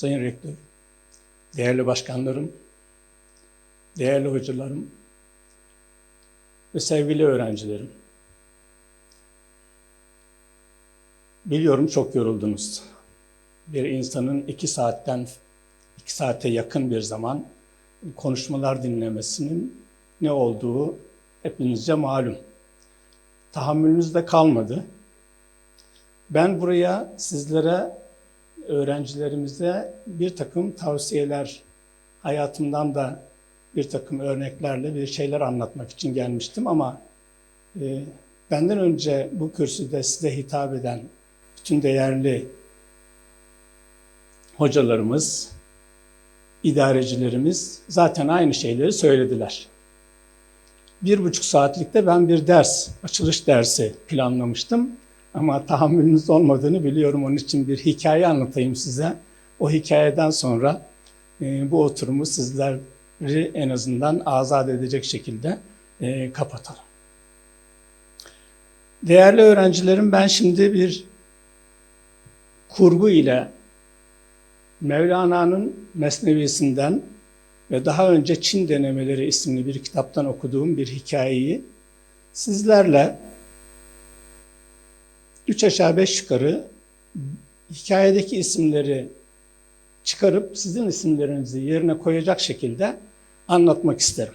Sayın Rektör, değerli başkanlarım, değerli hocalarım ve sevgili öğrencilerim. Biliyorum çok yoruldunuz. Bir insanın iki saatten, iki saate yakın bir zaman konuşmalar dinlemesinin ne olduğu hepinizce malum. Tahammülünüz de kalmadı. Ben buraya sizlere, öğrencilerimize bir takım tavsiyeler, hayatımdan da bir takım örneklerle bir şeyler anlatmak için gelmiştim ama e, benden önce bu kürsüde size hitap eden bütün değerli hocalarımız, idarecilerimiz zaten aynı şeyleri söylediler. Bir buçuk saatlikte ben bir ders, açılış dersi planlamıştım. Ama tahammülünüz olmadığını biliyorum. Onun için bir hikaye anlatayım size. O hikayeden sonra e, bu oturumu sizleri en azından azat edecek şekilde e, kapatalım. Değerli öğrencilerim ben şimdi bir kurgu ile Mevlana'nın Mesnevisinden ve daha önce Çin Denemeleri isimli bir kitaptan okuduğum bir hikayeyi sizlerle üç aşağı beş yukarı hikayedeki isimleri çıkarıp sizin isimlerinizi yerine koyacak şekilde anlatmak isterim.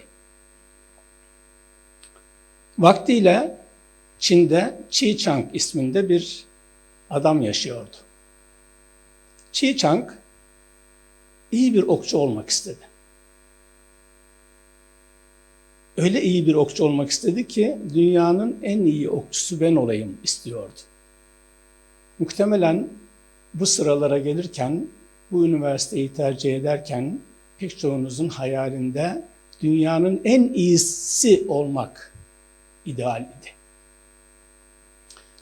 Vaktiyle Çin'de Qi Chang isminde bir adam yaşıyordu. Qi Chang iyi bir okçu olmak istedi. Öyle iyi bir okçu olmak istedi ki dünyanın en iyi okçusu ben olayım istiyordu. Muhtemelen bu sıralara gelirken, bu üniversiteyi tercih ederken pek çoğunuzun hayalinde dünyanın en iyisi olmak idealiydi.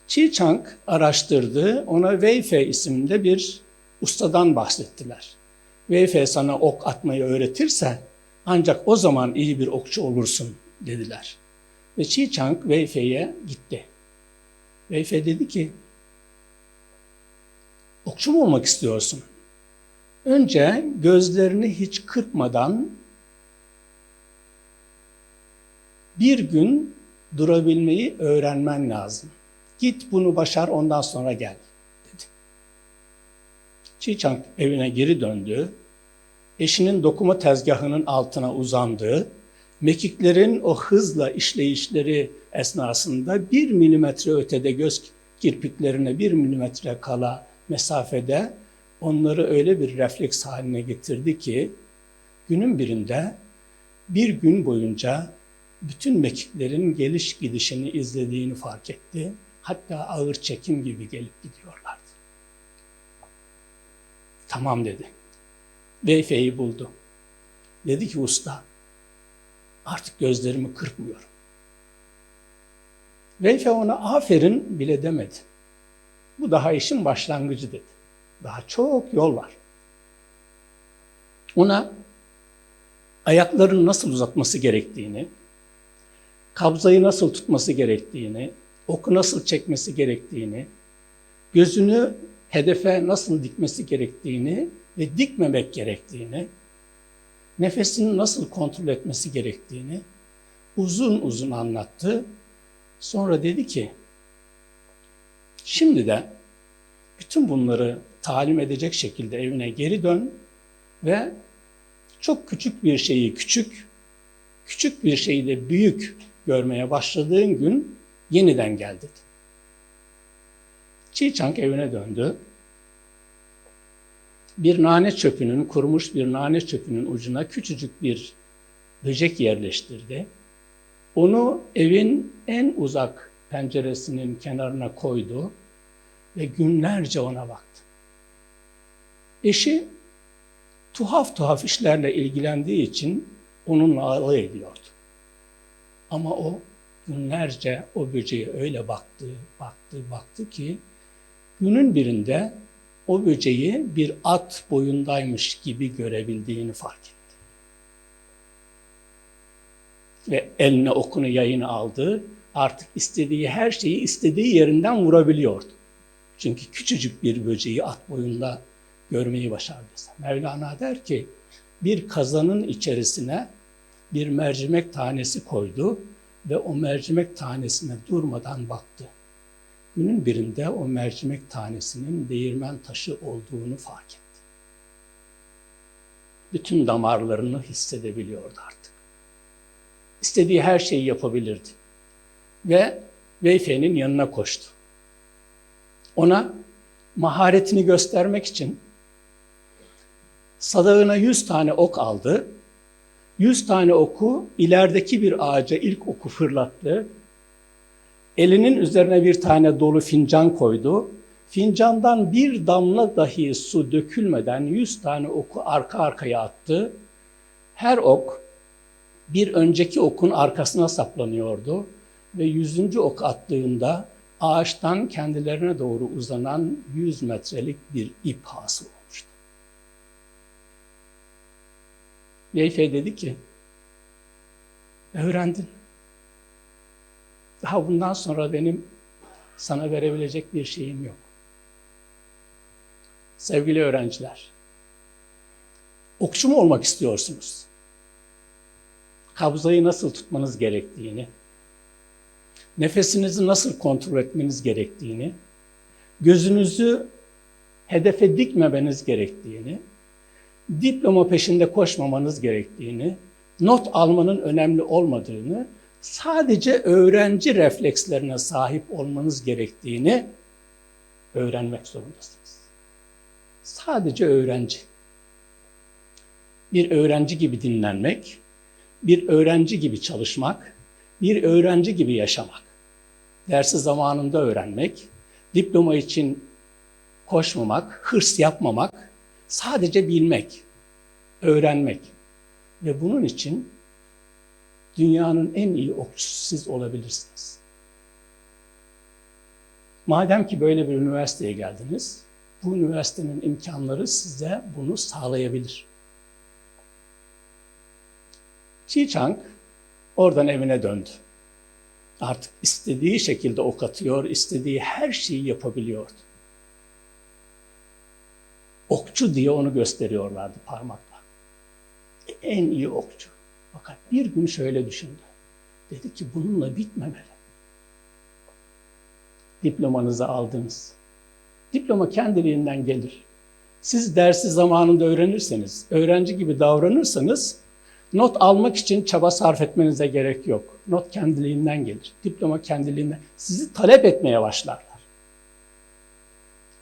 Qi Chang araştırdı, ona Wei Fei isimli bir ustadan bahsettiler. Wei Fei sana ok atmayı öğretirse ancak o zaman iyi bir okçu olursun dediler. Ve Qi Chang Wei Fei'ye gitti. Wei Fei dedi ki, okçu mu olmak istiyorsun? Önce gözlerini hiç kırpmadan bir gün durabilmeyi öğrenmen lazım. Git bunu başar ondan sonra gel dedi. Qi Chang evine geri döndü. Eşinin dokuma tezgahının altına uzandı. Mekiklerin o hızla işleyişleri esnasında bir milimetre ötede göz kirpiklerine bir milimetre kala mesafede onları öyle bir refleks haline getirdi ki günün birinde bir gün boyunca bütün mekiklerin geliş gidişini izlediğini fark etti. Hatta ağır çekim gibi gelip gidiyorlardı. Tamam dedi. Veyfe'yi buldu. Dedi ki usta artık gözlerimi kırpmıyorum. Veyfe ona aferin bile demedi. Bu daha işin başlangıcı dedi. Daha çok yol var. Ona ayaklarını nasıl uzatması gerektiğini, kabzayı nasıl tutması gerektiğini, oku nasıl çekmesi gerektiğini, gözünü hedefe nasıl dikmesi gerektiğini ve dikmemek gerektiğini, nefesini nasıl kontrol etmesi gerektiğini uzun uzun anlattı. Sonra dedi ki, şimdi de bütün bunları talim edecek şekilde evine geri dön ve çok küçük bir şeyi küçük, küçük bir şeyi de büyük görmeye başladığın gün yeniden gel dedi. Chang evine döndü. Bir nane çöpünün, kurumuş bir nane çöpünün ucuna küçücük bir böcek yerleştirdi. Onu evin en uzak penceresinin kenarına koydu ve günlerce ona baktı. Eşi tuhaf tuhaf işlerle ilgilendiği için onunla alay ediyordu. Ama o günlerce o böceğe öyle baktı, baktı, baktı ki günün birinde o böceği bir at boyundaymış gibi görebildiğini fark etti. Ve eline okunu yayını aldı. Artık istediği her şeyi istediği yerinden vurabiliyordu. Çünkü küçücük bir böceği at boyunda görmeyi başardı. Mevlana der ki bir kazanın içerisine bir mercimek tanesi koydu ve o mercimek tanesine durmadan baktı. Günün birinde o mercimek tanesinin değirmen taşı olduğunu fark etti. Bütün damarlarını hissedebiliyordu artık. İstediği her şeyi yapabilirdi. Ve Veyfe'nin yanına koştu. Ona maharetini göstermek için sadağına yüz tane ok aldı. Yüz tane oku ilerideki bir ağaca ilk oku fırlattı. Elinin üzerine bir tane dolu fincan koydu. Fincandan bir damla dahi su dökülmeden yüz tane oku arka arkaya attı. Her ok bir önceki okun arkasına saplanıyordu ve yüzüncü ok attığında ağaçtan kendilerine doğru uzanan 100 metrelik bir ip hasıl olmuştu. Yeyfe dedi ki, öğrendin. Daha bundan sonra benim sana verebilecek bir şeyim yok. Sevgili öğrenciler, okçu mu olmak istiyorsunuz? Kabzayı nasıl tutmanız gerektiğini, nefesinizi nasıl kontrol etmeniz gerektiğini, gözünüzü hedefe dikmemeniz gerektiğini, diploma peşinde koşmamanız gerektiğini, not almanın önemli olmadığını, sadece öğrenci reflekslerine sahip olmanız gerektiğini öğrenmek zorundasınız. Sadece öğrenci. Bir öğrenci gibi dinlenmek, bir öğrenci gibi çalışmak, bir öğrenci gibi yaşamak. Dersi zamanında öğrenmek, diploma için koşmamak, hırs yapmamak, sadece bilmek, öğrenmek. Ve bunun için dünyanın en iyi okçusu siz olabilirsiniz. Madem ki böyle bir üniversiteye geldiniz, bu üniversitenin imkanları size bunu sağlayabilir. Chi Chang oradan evine döndü. Artık istediği şekilde ok atıyor, istediği her şeyi yapabiliyordu. Okçu diye onu gösteriyorlardı parmakla. En iyi okçu. Fakat bir gün şöyle düşündü. Dedi ki bununla bitmemeli. Diplomanızı aldınız. Diploma kendiliğinden gelir. Siz dersi zamanında öğrenirseniz, öğrenci gibi davranırsanız not almak için çaba sarf etmenize gerek yok. Not kendiliğinden gelir. Diploma kendiliğinden. Sizi talep etmeye başlarlar.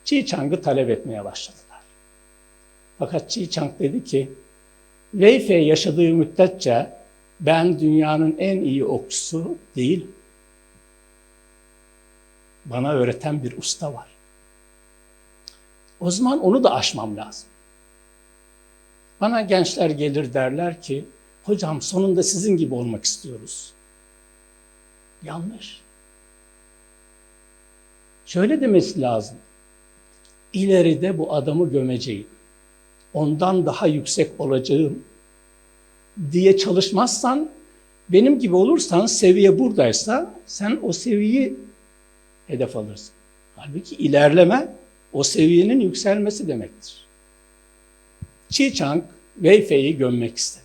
Çi Chang'ı talep etmeye başladılar. Fakat Çi Chang dedi ki, Wei yaşadığı müddetçe ben dünyanın en iyi okçusu değil. Bana öğreten bir usta var. O zaman onu da aşmam lazım. Bana gençler gelir derler ki, hocam sonunda sizin gibi olmak istiyoruz. Yanlış. Şöyle demesi lazım. İleride bu adamı gömeceğim. Ondan daha yüksek olacağım diye çalışmazsan, benim gibi olursan seviye buradaysa sen o seviyeyi hedef alırsın. Halbuki ilerleme o seviyenin yükselmesi demektir. Chi Chang Wei Fei'yi gömmek istedi.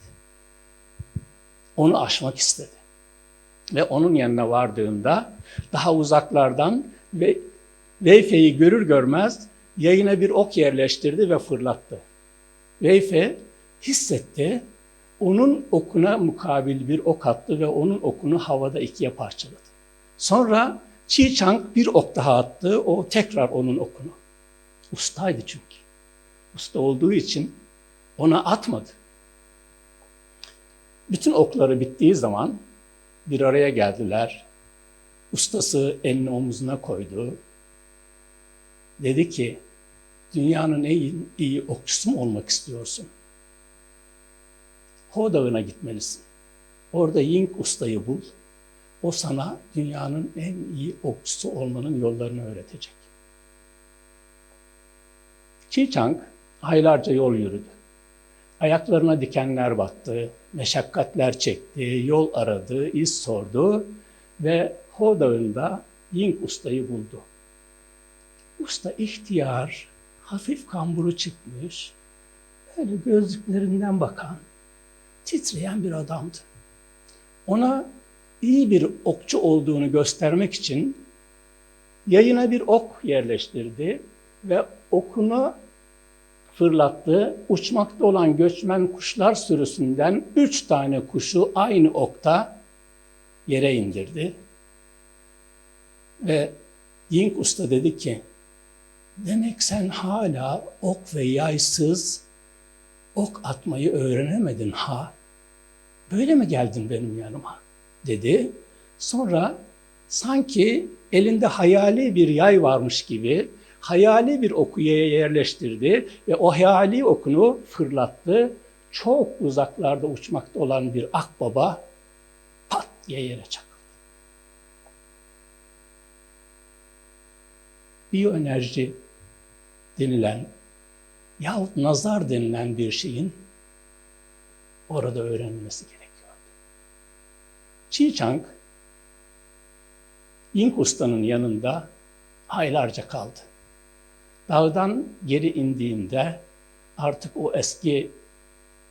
Onu aşmak istedi. Ve onun yanına vardığında daha uzaklardan ve Wei Fei'yi görür görmez yayına bir ok yerleştirdi ve fırlattı. Wei Fei hissetti, onun okuna mukabil bir ok attı ve onun okunu havada ikiye parçaladı. Sonra Chi Chang bir ok daha attı, o tekrar onun okunu. Ustaydı çünkü. Usta olduğu için ona atmadı. Bütün okları bittiği zaman bir araya geldiler. Ustası elini omuzuna koydu. Dedi ki, dünyanın en iyi, iyi okçusu mu olmak istiyorsun? Ho Dağı'na gitmelisin. Orada Ying ustayı bul. O sana dünyanın en iyi okçusu olmanın yollarını öğretecek. Chi Chang aylarca yol yürüdü. Ayaklarına dikenler battı, meşakkatler çekti, yol aradı, iz sordu ve Ho Dağı'nda Ying ustayı buldu. Usta ihtiyar, hafif kamburu çıkmış, böyle gözlüklerinden bakan, titreyen bir adamdı. Ona iyi bir okçu olduğunu göstermek için yayına bir ok yerleştirdi ve okunu fırlattı. Uçmakta olan göçmen kuşlar sürüsünden üç tane kuşu aynı okta yere indirdi. Ve Ying Usta dedi ki, demek sen hala ok ve yaysız ok atmayı öğrenemedin ha. Böyle mi geldin benim yanıma? dedi. Sonra sanki elinde hayali bir yay varmış gibi hayali bir okuya yerleştirdi ve o hayali okunu fırlattı. Çok uzaklarda uçmakta olan bir akbaba pat diye yere çakıldı. Biyoenerji denilen yahut nazar denilen bir şeyin orada öğrenilmesi gerekiyordu. Chi Chang, Usta'nın yanında aylarca kaldı. Dağdan geri indiğinde artık o eski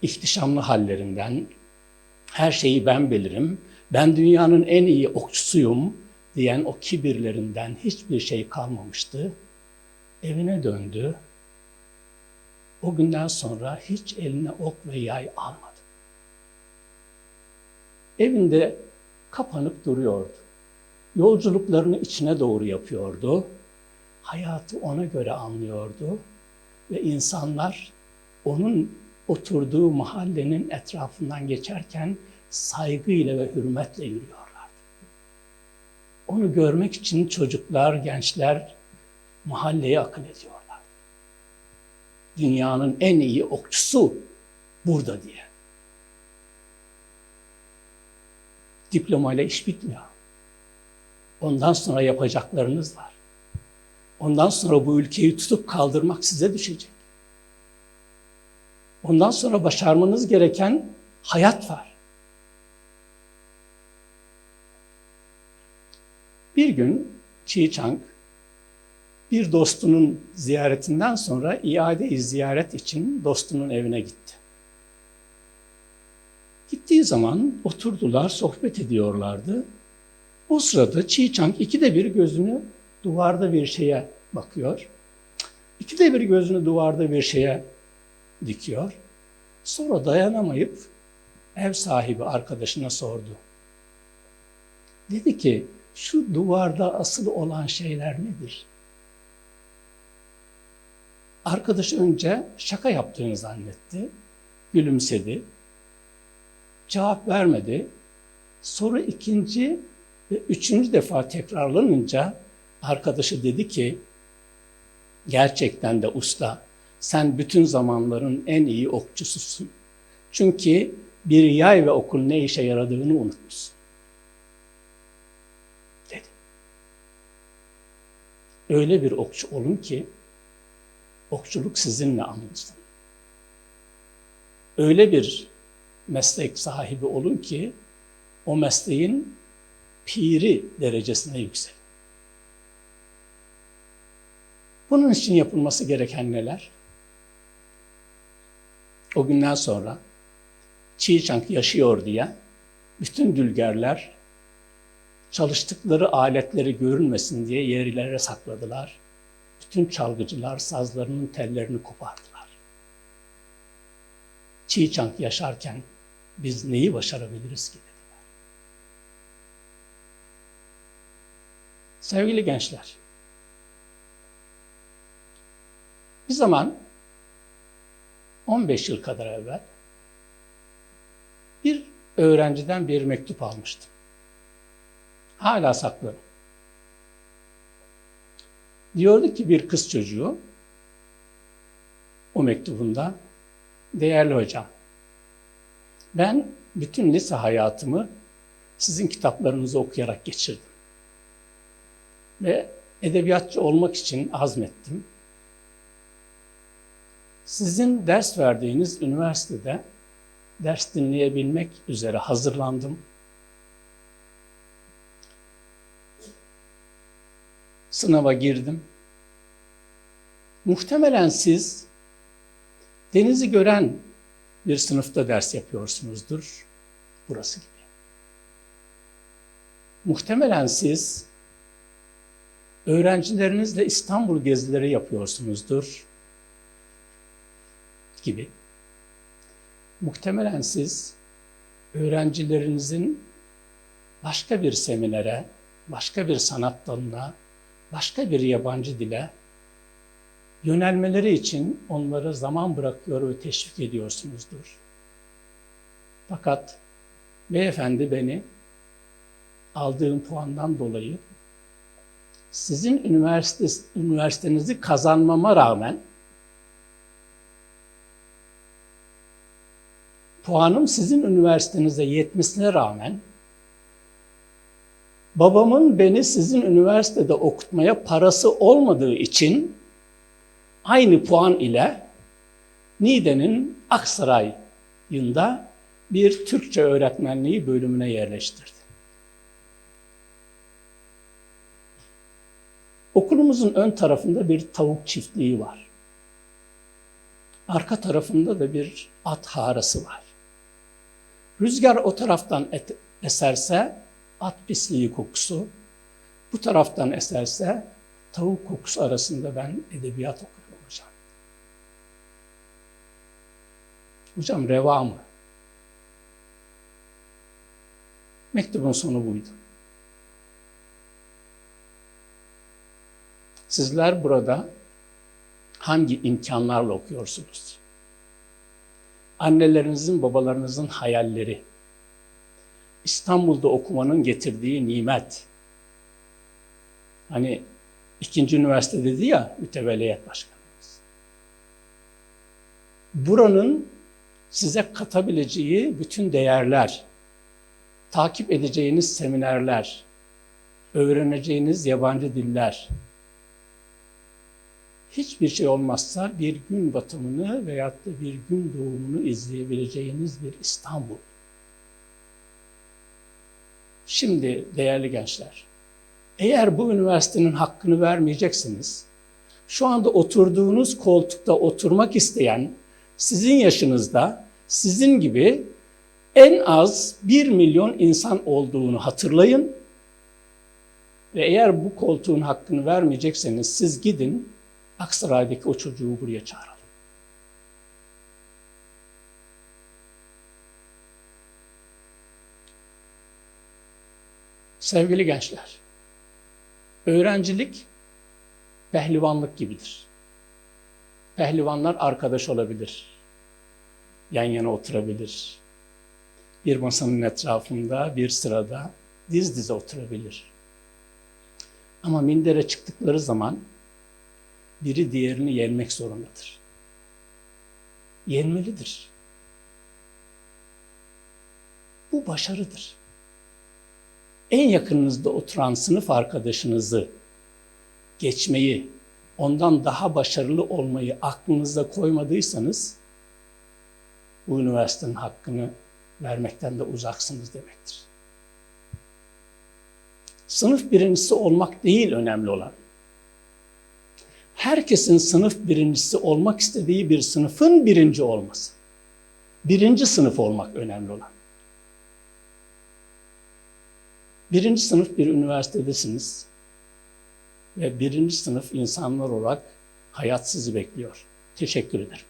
ihtişamlı hallerinden, her şeyi ben bilirim, ben dünyanın en iyi okçusuyum diyen o kibirlerinden hiçbir şey kalmamıştı. Evine döndü. O günden sonra hiç eline ok ve yay almadı. Evinde kapanıp duruyordu. Yolculuklarını içine doğru yapıyordu hayatı ona göre anlıyordu ve insanlar onun oturduğu mahallenin etrafından geçerken saygıyla ve hürmetle yürüyorlardı. Onu görmek için çocuklar, gençler mahalleye akın ediyorlar. Dünyanın en iyi okçusu burada diye. Diplomayla iş bitmiyor. Ondan sonra yapacaklarınız var. Ondan sonra bu ülkeyi tutup kaldırmak size düşecek. Ondan sonra başarmanız gereken hayat var. Bir gün Chi Chang bir dostunun ziyaretinden sonra iade ziyaret için dostunun evine gitti. Gittiği zaman oturdular, sohbet ediyorlardı. O sırada Chi Chang ikide bir gözünü duvarda bir şeye bakıyor. İkide bir gözünü duvarda bir şeye dikiyor. Sonra dayanamayıp ev sahibi arkadaşına sordu. Dedi ki, şu duvarda asılı olan şeyler nedir? Arkadaş önce şaka yaptığını zannetti. Gülümsedi. Cevap vermedi. Sonra ikinci ve üçüncü defa tekrarlanınca arkadaşı dedi ki, gerçekten de usta, sen bütün zamanların en iyi okçususun. Çünkü bir yay ve okun ne işe yaradığını unutmuşsun. Dedi. Öyle bir okçu olun ki, okçuluk sizinle anılsın. Öyle bir meslek sahibi olun ki, o mesleğin piri derecesine yükselin. Bunun için yapılması gereken neler? O günden sonra Çiğ Çank yaşıyor diye bütün dülgerler çalıştıkları aletleri görünmesin diye yerlere sakladılar. Bütün çalgıcılar sazlarının tellerini kopardılar. Çiğ Çank yaşarken biz neyi başarabiliriz ki dediler. Sevgili gençler, Bir zaman 15 yıl kadar evvel bir öğrenciden bir mektup almıştım. Hala saklarım. Diyordu ki bir kız çocuğu o mektubunda değerli hocam ben bütün lise hayatımı sizin kitaplarınızı okuyarak geçirdim. Ve edebiyatçı olmak için azmettim sizin ders verdiğiniz üniversitede ders dinleyebilmek üzere hazırlandım. Sınava girdim. Muhtemelen siz denizi gören bir sınıfta ders yapıyorsunuzdur. Burası gibi. Muhtemelen siz öğrencilerinizle İstanbul gezileri yapıyorsunuzdur gibi. Muhtemelen siz öğrencilerinizin başka bir seminere, başka bir sanat dalına, başka bir yabancı dile yönelmeleri için onlara zaman bırakıyor ve teşvik ediyorsunuzdur. Fakat beyefendi beni aldığım puandan dolayı sizin üniversite, üniversitenizi kazanmama rağmen puanım sizin üniversitenize yetmesine rağmen babamın beni sizin üniversitede okutmaya parası olmadığı için aynı puan ile Niğde'nin Aksaray'ında bir Türkçe öğretmenliği bölümüne yerleştirdi. Okulumuzun ön tarafında bir tavuk çiftliği var. Arka tarafında da bir at harası var. Rüzgar o taraftan et, eserse at pisliği kokusu, bu taraftan eserse tavuk kokusu arasında ben edebiyat okuyorum hocam. Hocam reva mı? Mektubun sonu buydu. Sizler burada hangi imkanlarla okuyorsunuz? Annelerinizin, babalarınızın hayalleri, İstanbul'da okumanın getirdiği nimet. Hani ikinci üniversite dedi ya mütevelliyet başkanımız. Buranın size katabileceği bütün değerler, takip edeceğiniz seminerler, öğreneceğiniz yabancı diller, hiçbir şey olmazsa bir gün batımını veyahut da bir gün doğumunu izleyebileceğiniz bir İstanbul. Şimdi değerli gençler, eğer bu üniversitenin hakkını vermeyeceksiniz, şu anda oturduğunuz koltukta oturmak isteyen sizin yaşınızda sizin gibi en az 1 milyon insan olduğunu hatırlayın. Ve eğer bu koltuğun hakkını vermeyecekseniz siz gidin Aksaray'daki o çocuğu buraya çağıralım. Sevgili gençler, öğrencilik pehlivanlık gibidir. Pehlivanlar arkadaş olabilir, yan yana oturabilir. Bir masanın etrafında, bir sırada diz dize oturabilir. Ama mindere çıktıkları zaman biri diğerini yenmek zorundadır. Yenmelidir. Bu başarıdır. En yakınınızda oturan sınıf arkadaşınızı geçmeyi, ondan daha başarılı olmayı aklınıza koymadıysanız bu üniversitenin hakkını vermekten de uzaksınız demektir. Sınıf birincisi olmak değil önemli olan herkesin sınıf birincisi olmak istediği bir sınıfın birinci olması. Birinci sınıf olmak önemli olan. Birinci sınıf bir üniversitedesiniz ve birinci sınıf insanlar olarak hayat sizi bekliyor. Teşekkür ederim.